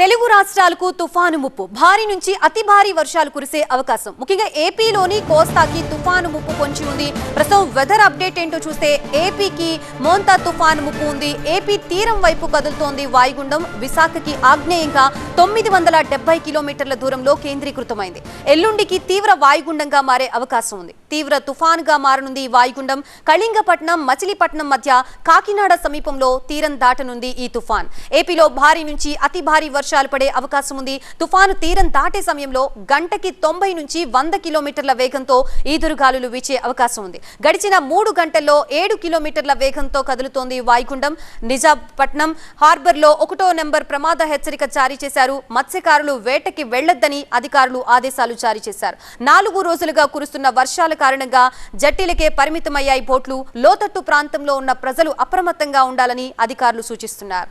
తెలుగు రాష్ట్రాలకు తుఫాను ముప్పు. భారీ నుంచి అతి భారీ వర్షాలు కురిసే అవకాశం. ముఖ్యంగా ఏపీలోని కోస్తాకి తుఫాను ముప్పు పొంచి ఉంది. ప్రస్తుతం వెదర్ అప్డేట్ ఏంటో చూస్తే ఏపీకి మోంతా తుఫాను ముప్పు ఉంది. ఏపీ తీరం వైపు కదులుతోంది వాయుగుండం. విశాఖకి ఆగ్నేయంగా తొమ్మిది వందల డెబ్బై కిలోమీటర్ల దూరంలో కేంద్రీకృతమైంది. ఎల్లుండికి తీవ్ర వాయుగుండంగా మారే అవకాశం ఉంది. తీవ్ర తుఫానుగా మారనుంది ఈ వాయుగుండం. కళింగపట్నం మచిలీపట్నం మధ్య కాకినాడ సమీపంలో తీరం దాటనుంది ఈ తుఫాన్. ఏపీలో భారీ నుంచి అతి భారీ వర్షాలు పడే అవకాశం ఉంది. తుఫాను తీరం దాటే సమయంలో గంటకి తొంభై నుంచి వంద కిలోమీటర్ల వేగంతో ఈదురుగాలులు వీచే అవకాశం ఉంది. గడిచిన మూడు గంటల్లో ఏడు కిలోమీటర్ల వేగంతో కదులుతోంది వాయుగుండం. నిజాపట్నం హార్బర్లో ఒకటో నెంబర్ ప్రమాద హెచ్చరిక జారీ చేశారు. మత్స్యకారులు వేటకి వెళ్ళొద్దని అధికారులు ఆదేశాలు జారీ చేశారు. నాలుగు రోజులుగా కురుస్తున్న వర్షాల కారణంగా జట్టీలకే పరిమితమయ్యాయి బోట్లు. లోతట్టు ప్రాంతంలో ఉన్న ప్రజలు అప్రమత్తంగా ఉండాలని అధికారులు సూచిస్తున్నారు.